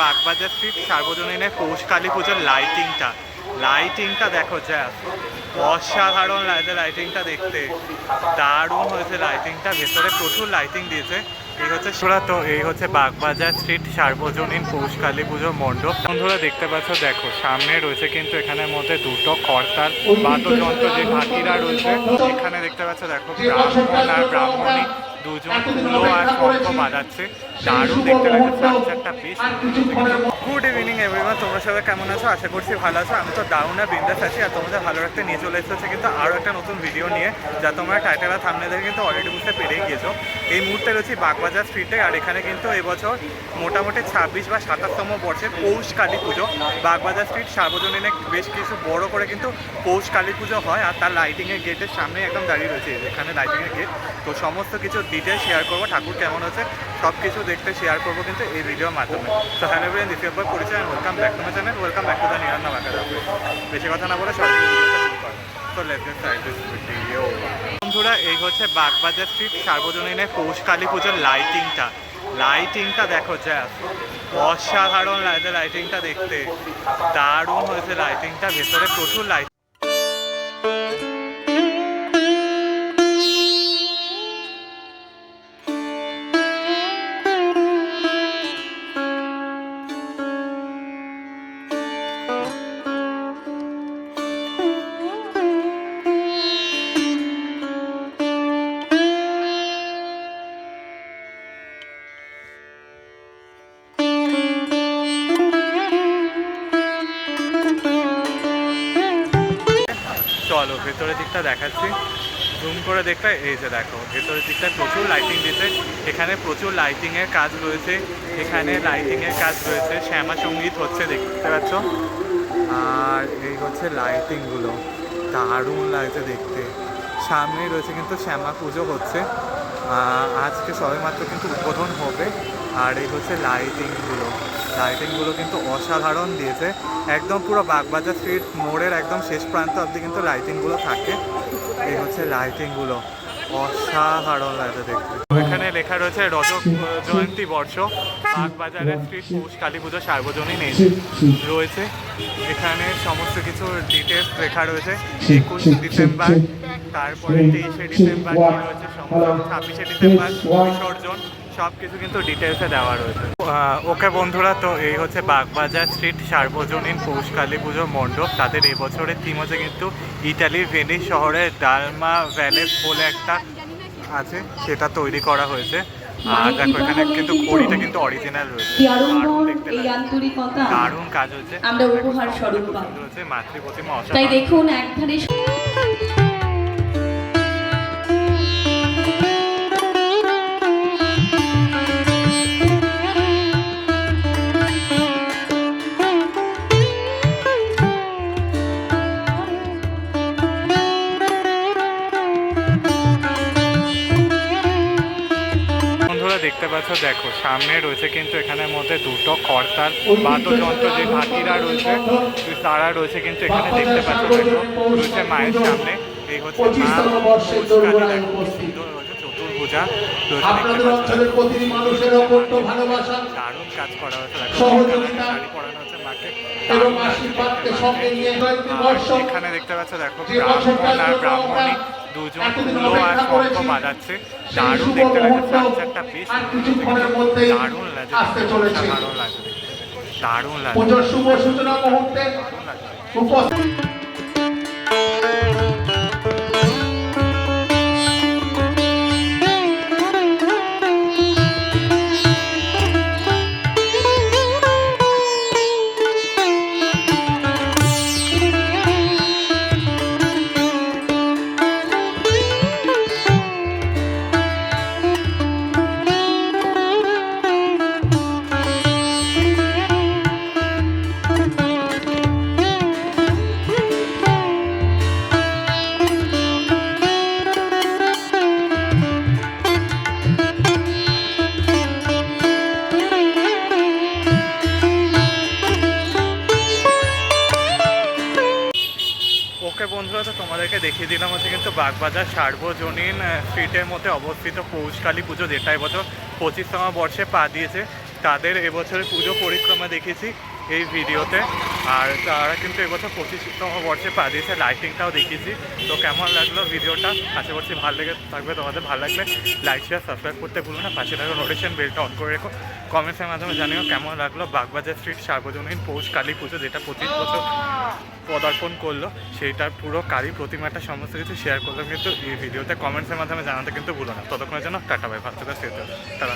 Bagbazar street সার্বজনীনের পৌষ কালী পুজোর লাইটিংটা লাইটিংটা দেখো যা অসাধারণ লাগছে লাইটিংটা দেখতে। দারুণ হয়েছে লাইটিংটা ভেতরে প্রচুর লাইটিং দিয়েছে। এই হচ্ছে সোরা, তো এই হচ্ছে বাগবাজার স্ট্রিট সার্বজনীন পৌষ কালী পুজোর মণ্ডপ। বন্ধুরা দেখতে পাচ্ছ, দেখো, সামনে রয়েছে কিন্তু এখানের মধ্যে দুটো কর্তার বাদ্যযন্ত্র যে ঢাকিরা রয়েছে, এখানে দেখতে পাচ্ছ, দেখো, ব্রাহ্মণ আর ব্রাহ্মণী দুজন আর শঙ্খ বাজাচ্ছে। দারুণ দেখতে লাগছে স্ট্রাকচারটা বেশ গুড এভরিওয়ান তোমরা সবাই কেমন আছো? আশা করছি ভালো আছো। আমি তো দারুণ বিন্দাস আছি আর তোমাদের ভালো রাখতে নিয়ে চলে এসেছে কিন্তু আরও একটা নতুন ভিডিও নিয়ে, যা তোমরা টাইটেল আর থামনে দেখে কিন্তু অলরেডি বুঝতে পেরেই গিয়েছো। এই মুহূর্তে রয়েছি বাগবাজার স্ট্রিটে আর এখানে কিন্তু এবছর মোটামুটি ছাব্বিশ বা সাতাশতম বর্ষের পৌষ কালী পুজো। বাগবাজার স্ট্রিট সার্বজনীনে বেশ কিছু বড় করে কিন্তু পৌষ কালী পুজো হয় আর তার লাইটিংয়ের গেটের সামনে একদম দাঁড়িয়ে রয়েছে এখানে লাইটিংয়ের গেট তো সমস্ত কিছু ডিটেল শেয়ার করব। ঠাকুর কেমন হচ্ছে সব কিছু দেখতে শেয়ার করব কিন্তু এই ভিডিওর মাধ্যমে। তো হ্যালো ব্রেন দ্বিতীয় পরিচয় welcome back to my channel welcome back to the নাম বাঁকা বেশি কথা না বলে সবাই তো লেটস দিস ভিডিও বন্ধুরা, এই হচ্ছে বাগবাজার স্ট্রিট সার্বজনীনের পৌষ কালী পুজোর লাইটিংটা লাইটিংটা দেখো, যা অসাধারণ লাইটিংটা দেখতে। দারুণ হয়েছে লাইটিংটা ভেতরে প্রচুর লাইট চলো, ভেতরের দিকটা দেখাচ্ছি। জুম করে দেখলে, এই যে দেখো, ভেতরের দিকটা প্রচুর লাইটিং দিয়েছে এখানে প্রচুর লাইটিংয়ের কাজ রয়েছে। এখানে লাইটিংয়ের কাজ রয়েছে। শ্যামা সংগীত হচ্ছে, দেখতে পাচ্ছ? আর এই হচ্ছে লাইটিংগুলো দারুণ লাগছে দেখতে। সামনেই রয়েছে কিন্তু শ্যামা পুজো হচ্ছে। আজকে সবেমাত্র কিন্তু উদ্বোধন হবে। আর এই হচ্ছে লাইটিংগুলো লাইটিংগুলো কিন্তু অসাধারণ দিয়েছে। একদম পুরো বাগবাজার স্ট্রিট মোড়ের একদম শেষ প্রান্ত অবধি কিন্তু লাইটিংগুলো থাকে। এই হচ্ছে লাইটিংগুলো অসাধারণ লাগছে দেখতে। এখানে লেখা রয়েছে রজক, জয়ন্তী বর্ষ, বাগবাজারের স্ট্রিট পৌষ, কালী পুজো, সার্বজনীন রয়েছে। এখানে সমস্ত কিছু ডিটেলস লেখা রয়েছে। একুশ ডিসেম্বর, তারপরে তেইশে ডিসেম্বর রয়েছে সমস্ত ছাব্বিশে ডিসেম্বর বিসর্জন সব কিছু কিন্তু ডিটেলসে দেওয়া রয়েছে। ওকে বন্ধুরা তো এই হচ্ছে বাগবাজার স্ট্রিট সার্বজনীন পৌষ কালী পুজোর মণ্ডপ। তাদের এবছরের থিম হচ্ছে কিন্তু ইটালির ভেনিস শহরের ডালমা ভ্যালেস বলে একটা আছে সেটা তৈরি করা হয়েছে। আর দেখো এখানে কিন্তু ঘড়িটা কিন্তু অরিজিনাল রয়েছে। দারুণ কাজ হচ্ছে আমরা উপহার স্বরূপ মাতৃ প্রতিমা তাই দেখুন একধারে দেখতে পাচ্ছ দেখো সামনে রয়েছে কিন্তু এখানের মধ্যে দুটো কর্তার বাদ্যযন্ত্র যে ঢাকিরা রয়েছে তারা রয়েছে কিন্তু এখানে দেখতে পাচ্ছ দেখো রয়েছে মায়ের সামনে এই হচ্ছে মা সুন্দর হয়েছে চতুর্ভুজা দারুণ কাজ করা হয়েছে শাড়ি পরানো হচ্ছে মাকে এখানে দেখতে পাচ্ছ দেখো ব্রাহ্মণ আর ব্রাহ্মণী দুজন তুলো আর শঙ্খ বাজাচ্ছে দারুণ দেখতে লাগছে স্ট্রাকচারটা বেশ দারুণ লাগছে। দারুণ লাগছে। দারুণ লাগছে দারুণ লাগছে। ওকে বন্ধুরা, তো তোমাদেরকে দেখিয়ে দিলাম হচ্ছে কিন্তু বাগবাজার সার্বজনীন স্ট্রিটের মধ্যে অবস্থিত পৌষকালী পুজো। যেটা এবছর পঁচিশতম বর্ষে পা দিয়েছে। তাদের এবছরের পুজো পরিক্রমা দেখেছি এই ভিডিওতে। আর তারা কিন্তু এবছর পঁচিশতম বর্ষে পা দিয়েছে লাইটিংটাও দেখেছি তো কেমন লাগল ভিডিওটা? আশা করছি ভালো লেগে থাকবে, তোমাদের ভালো লাগলে লাইক শেয়ার সাবস্ক্রাইব করতে ভুলো না। পাশে থাকা নোটিফিকেশন বেলটা অন করে রেখো। কমেন্টসের মাধ্যমে জানিও কেমন লাগল বাগবাজার স্ট্রিট সার্বজনীন পৌষ কালী পুজো, যেটা পঁচিশ বছর পদার্পণ করল। সেইটার পুরো কালী প্রতিমাটা সমস্ত কিছু শেয়ার করলাম কিন্তু এই ভিডিওতে কমেন্টসের মাধ্যমে জানাতে কিন্তু ভুলো না। ততক্ষণের জন্য টাটা বাই ভালো থাকো। টাটা।